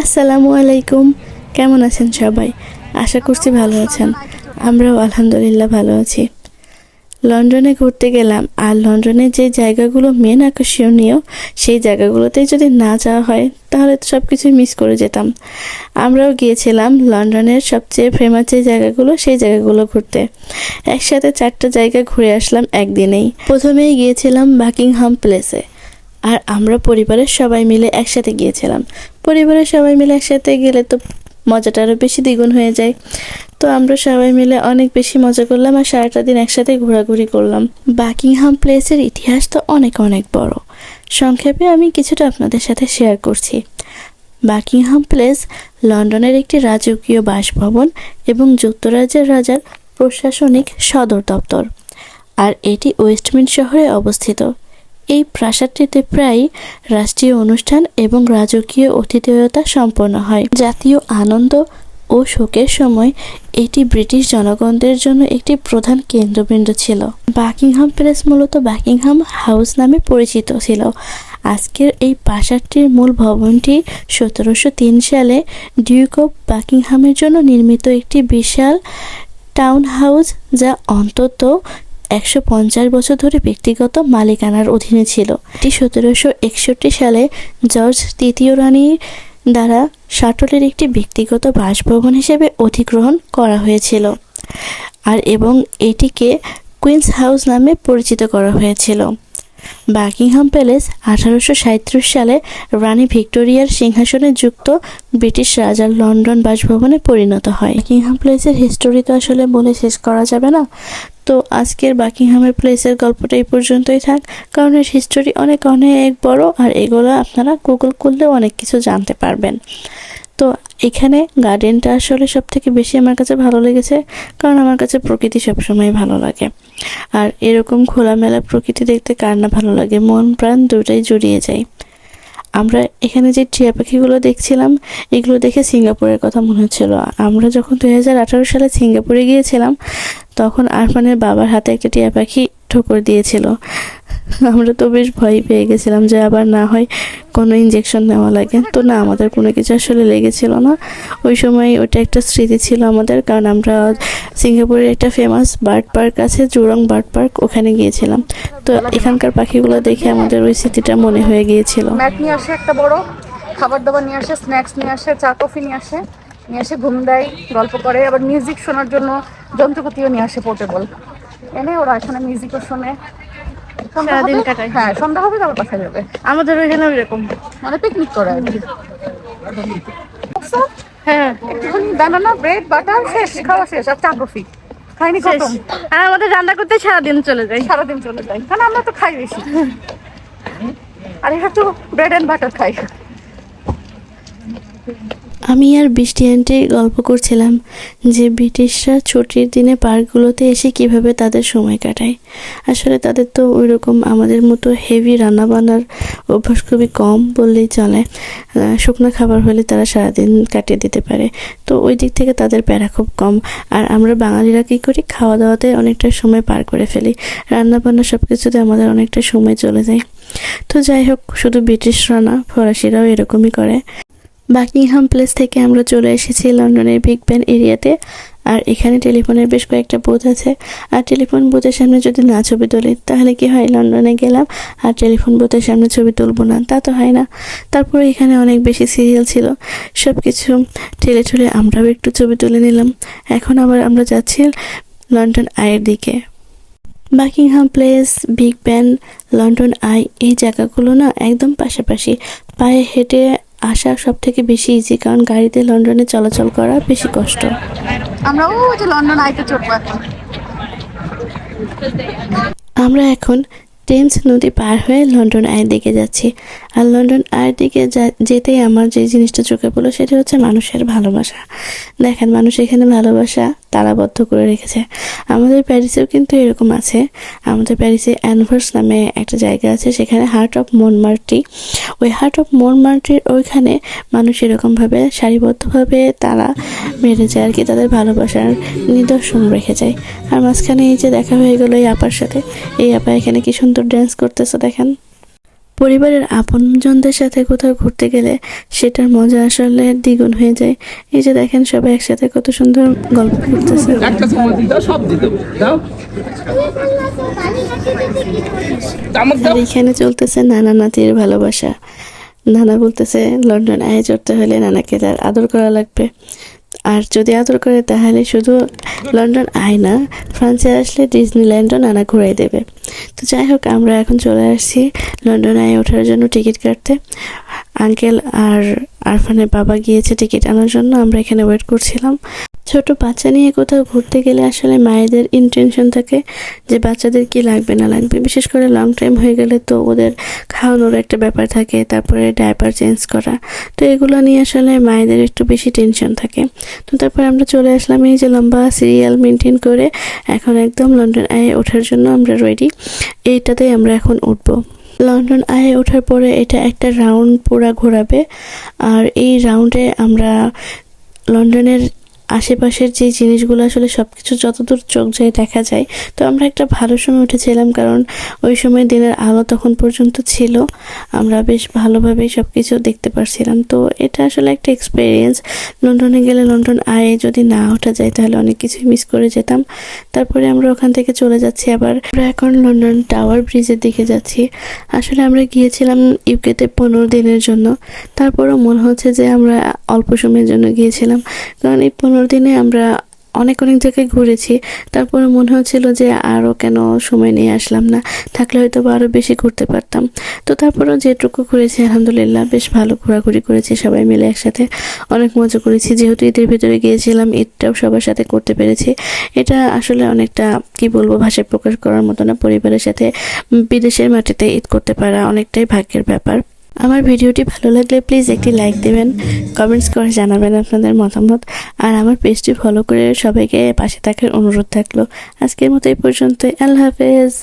আসসালামু আলাইকুম। কেমন আছেন সবাই? আশা করছি ভালো আছেন। আমরাও আলহামদুলিল্লাহ ভালো আছি। লন্ডনে ঘুরতে গেলাম আর লন্ডনের যে জায়গাগুলো মেন আকর্ষণীয়, সেই জায়গাগুলোতে যদি না যাওয়া হয়, তাহলে তো সব কিছুই মিস করে যেতাম। আমরাও গিয়েছিলাম লন্ডনের সবচেয়ে ফেমাস যে জায়গাগুলো, সেই জায়গাগুলো ঘুরতে। একসাথে চারটা জায়গা ঘুরে আসলাম একদিনেই। প্রথমেই গিয়েছিলাম বাকিংহাম প্লেসে। আর আমরা পরিবারের সবাই মিলে একসাথে গিয়েছিলাম। পরিবারের সবাই মিলে একসাথে গেলে তো মজাটা আরও বেশি দ্বিগুণ হয়ে যায়। তো আমরা সবাই মিলে অনেক বেশি মজা করলাম আর সারাটা দিন একসাথে ঘোরাঘুরি করলাম। বাকিংহাম প্লেসের ইতিহাস তো অনেক অনেক বড়। সংক্ষেপে আমি কিছুটা আপনাদের সাথে শেয়ার করছি। বাকিংহাম প্লেস লন্ডনের একটি রাজকীয় বাসভবন এবং যুক্তরাজ্যের রাজার প্রশাসনিক সদর দপ্তর। আর এটি ওয়েস্টমিন্ট শহরে অবস্থিত। এই প্রাসাদটিতে প্রায় রাষ্ট্রীয় অনুষ্ঠান এবং রাজকীয় অতিথেয়তা সম্পন্ন হয়। জাতীয় আনন্দ ও শোকের সময় এটি ব্রিটিশ জনগণদের জন্য একটি প্রধান কেন্দ্রবিন্দু ছিল। বাকিংহাম প্যালেস মূলত বাকিংহাম হাউস নামে পরিচিত ছিল। আজকের এই প্রাসাদটির মূল ভবনটি সতেরোশো তিন সালে ডিউক অফ বাকিংহামের জন্য নির্মিত একটি বিশাল টাউন হাউস যা অন্তত একশো পঞ্চাশ বছর ধরে ব্যক্তিগত মালিকানার অধীনে ছিল। এটি সতেরোশো একষট্টি সালে জর্জ তৃতীয় রানীর দ্বারা শাটলের একটি ব্যক্তিগত বাসভবন হিসেবে অধিগ্রহণ করা হয়েছিল আর এবং এটিকে কুইন্স হাউস নামে পরিচিত করা হয়েছিল। বাকিংহাম প্যালেস আঠারোশো সালে রানী ভিক্টোরিয়ার সিংহাসনে যুক্ত ব্রিটিশ রাজার লন্ডন বাসভবনে পরিণত হয়। বাকিংহাম প্লেসের হিস্টোরি তো আসলে বলে শেষ করা যাবে না। তো আজকের বাকিংহামের প্লেসের গল্পটা এই পর্যন্তই থাক, কারণ এর হিস্টোরি অনেক অনেক বড় আর এগুলো আপনারা গুগল করলেও অনেক কিছু জানতে পারবেন। তো এখানে গার্ডেনটা আসলে সব থেকে বেশি আমার কাছে ভালো লেগেছে, কারণ আমার কাছে প্রকৃতি সবসময় ভালো লাগে। আর এরকম খোলামেলা প্রকৃতি দেখতে কার না ভালো লাগে, মন প্রাণ দুটাই জড়িয়ে যায়। আমরা এখানে যে টিয়া পাখিগুলো দেখছিলাম, এগুলো দেখে সিঙ্গাপুরের কথা মনে হচ্ছিল। আমরা যখন দুই হাজার আঠারো সালে সিঙ্গাপুরে গিয়েছিলাম তখন আরফানের বাবার হাতে একটা টিয়া পাখি ঠোকর দিয়েছিল। আমরা তো বেশ ভয় পেয়ে গেছিলাম যে আবার না হয় কোনো ইঞ্জেকশন নেওয়া লাগে। তো না, আমাদের কোনো কিছু আসলে লেগেছিল না। ওই সময় ওটা একটা স্মৃতি ছিল আমাদের, কারণ আমরা সিঙ্গাপুরের একটা ফেমাস বার্ড পার্ক আছে, জুরং বার্ড পার্ক, ওখানে গিয়েছিলাম। তো এখানকার পাখিগুলো দেখে আমাদের ওই স্মৃতিটা মনে হয়ে গিয়েছিল। নিয়ে আসে একটা বড়, খাবার দাবার নিয়ে আসে স্ন্যাক্স নিয়ে আসে, চা কফি নিয়ে আসে। নিয়ে আসে ঘুম দেয় গল্প করে আবার মিউজিক শোনার জন্য যন্ত্রপাতিও নিয়ে আসে পোর্টেবল এনে ওরা এখানে মিউজিকও শোনে। সারাদিন কাটায়। হ্যাঁ সন্ধ্যা হবে তারপর বাসায় যাবে। আমাদের ওইখানে এরকম মানে পিকনিক করে আর কি। হ্যাঁ। একটুখানি বানানা ব্রেড বাটার শেষ খাওয়া শেষ আর চা কফি। খাইনি আর আমাদের রান্না করতে সারাদিন চলে যায়। সারাদিন চলে যায়। কারণ আমরা তো খাই বেশি। আর এরা তো ব্রেড অ্যান্ড বাটার খাই আমি আর বৃষ্টি আন্টি গল্প করছিলাম যে ব্রিটিশরা ছুটির দিনে পার্কগুলোতে এসে কীভাবে তাদের সময় কাটায়। আসলে তাদের তো ওই রকম আমাদের মতো হেভি রান্নাবান্নার অভ্যাস খুবই কম বললেই চলে। শুকনো খাবার হলে তারা সারাদিন কাটিয়ে দিতে পারে। তো ওই দিক থেকে তাদের প্যারা খুব কম। আর আমরা বাঙালিরা কী করি? খাওয়া দাওয়াতে অনেকটা সময় পার করে ফেলি। রান্নাবান্না সব কিছুতে আমাদের অনেকটা সময় চলে যায়। তো যাই হোক, শুধু ব্রিটিশরা না, ফরাসিরাও এরকমই করে। বাকিংহাম প্লেস থেকে আমরা চলে এসেছি লন্ডনের বিগ ব্যান এরিয়াতে। আর এখানে টেলিফোনের বেশ কয়েকটা বুথ আছে। আর টেলিফোন বুথের সামনে যদি না ছবি তুলি, তাহলে কি হয়? লন্ডনে গেলাম, আর টেলিফোন বুথের সামনে ছবি তুলবো না। তা তো হয় না। তারপরে এখানে অনেক বেশি সিরিয়াল ছিল। সব কিছু ঠেলে ঠেলে আমরাও একটু ছবি তুলে নিলাম। এখন আবার আমরা যাচ্ছি লন্ডন আয়ের দিকে। Buckingham Place, Big Ben London Eye এই জায়গাগুলো না একদম পাশাপাশি। পায়ে হেঁটে আসা সব থেকে বেশি ইজি কারণ গাড়িতে লন্ডনে চলাচল করা বেশি কষ্ট। আমরা ও যে লন্ডন আইতে চড়বো এখন। আমরা এখন টেমস নদী পার হয়ে লন্ডন আয়ের দিকে যাচ্ছি। আর লন্ডন আয়ের দিকে যেতেই আমার যে জিনিসটা চোখে পড়ল সেটা হচ্ছে মানুষের ভালোবাসা। দেখেন মানুষ এখানে ভালোবাসা তালাবদ্ধ করে রেখেছে। আমাদের প্যারিসেও কিন্তু এরকম আছে। আমাদের প্যারিসে অ্যানভার্স নামে একটা জায়গা আছে, সেখানে হার্ট অফ মনমার্টি ওই হার্ট অফ মনমার্টির ওইখানে মানুষ এরকমভাবে সারিবদ্ধভাবে তারা মেরে যায় আর কি, তাদের ভালোবাসার নিদর্শন রেখে যায়। আর মাঝখানে এই যে দেখা হয়ে গেলো এই আপার সাথে। এই আপা এখানে কি সুন্দর ড্যান্স করতেছে দেখেন। পরিবারের আপনজনদের সাথে কোথাও ঘুরতে গেলে সেটার মজা আসলে দ্বিগুণ হয়ে যায়। এই যে দেখেন সবাই একসাথে কত সুন্দর গল্প করতেছে। একটা চামচ দাও সব দিতে দাও। আর এখানে চলতেছে নানা নাতির ভালোবাসা। নানা বলতেছে লন্ডন আয়ে চড়তে হলে নানাকে তার আদর করা লাগবে। আর যদি আদর করে, তাহলে শুধু লন্ডন আয় না, ফ্রান্সে আসলে ডিজনিল্যান্ডও নানা ঘুরাই দেবে। তো যাই হোক, আমরা এখন চলে আসছি লন্ডন আয় ওঠার জন্য টিকিট কাটতে। আঙ্কেল আর আরফানের বাবা গিয়েছে টিকিট আনার জন্য, আমরা এখানে ওয়েট করছিলাম। ছোট বাচ্চা নিয়ে কোথাও ঘুরতে গেলে আসলে মায়েদের ইন্টেনশন থাকে যে বাচ্চাদের কি লাগবে, না লাগবে। বিশেষ করে লং টাইম হয়ে গেলে তো ওদের খাওয়ানোর একটা ব্যাপার থাকে, তারপরে ডাইপার চেঞ্জ করা। তো এগুলো নিয়ে আসলে মায়েদের একটু বেশি টেনশন থাকে। তো তারপর আমরা চলে আসলাম এই যে লম্বা সিরিয়াল মেনটেন করে। এখন একদম লন্ডন আয়ে ওঠার জন্য আমরা রেডি এইটাতেই আমরা এখন উঠবো। লন্ডন আয়ে ওঠার পরে এটা একটা রাউন্ড পুরা ঘোরাবে। আর এই রাউন্ডে আমরা লন্ডনের আশেপাশের যে জিনিসগুলো আসলে সব কিছু যতদূর চোখ যায় দেখা যায়। তো আমরা একটা ভালো সময় উঠেছিলাম কারণ ওই সময় দিনের আলো তখন পর্যন্ত ছিল। আমরা বেশ ভালোভাবেই সব কিছু দেখতে পারছিলাম। তো এটা আসলে একটা এক্সপিরিয়েন্স লন্ডনে গেলে লন্ডন আয়ে যদি না ওঠা যায় তাহলে অনেক কিছুই মিস করে যেতাম। তারপরে আমরা ওখান থেকে চলে যাচ্ছি আবার। আমরা এখন লন্ডন টাওয়ার ব্রিজের দিকে যাচ্ছি। আসলে আমরা গিয়েছিলাম ইউকেতে পনেরো দিনের জন্য। তারপরেও মনে হচ্ছে যে আমরা অল্প সময়ের জন্য গিয়েছিলাম। কারণ এই পনেরো দিনে আমরা অনেক অনেক জায়গায় ঘুরেছি। তারপরে মনে হচ্ছিল যে আরও কেন সময় নিয়ে আসলাম না। থাকলে হয়তো বা আরও বেশি ঘুরতে পারতাম। তো তারপরেও যেটুকু ঘুরেছি আলহামদুলিল্লাহ, বেশ ভালো ঘোরাঘুরি করেছি সবাই মিলে একসাথে। অনেক মজা করেছি। যেহেতু ঈদের ভিতরে গিয়েছিলাম, ঈদটাও সবার সাথে করতে পেরেছি। এটা আসলে অনেকটা, কি বলব, ভাষায় প্রকাশ করার মতো না। পরিবারের সাথে বিদেশের মাটিতে ঈদ করতে পারা অনেকটাই ভাগ্যের ব্যাপার। আমার ভিডিওটি ভালো লাগলে প্লিজ একটি লাইক দেবেন কমেন্টস করে জানাবেন আপনাদের মতামত, আর আমার পেজটি ফলো করে সবাইকে পাশে থাকার অনুরোধ থাকল। আজকের মতো এই পর্যন্ত আল্লাহ হাফেজ।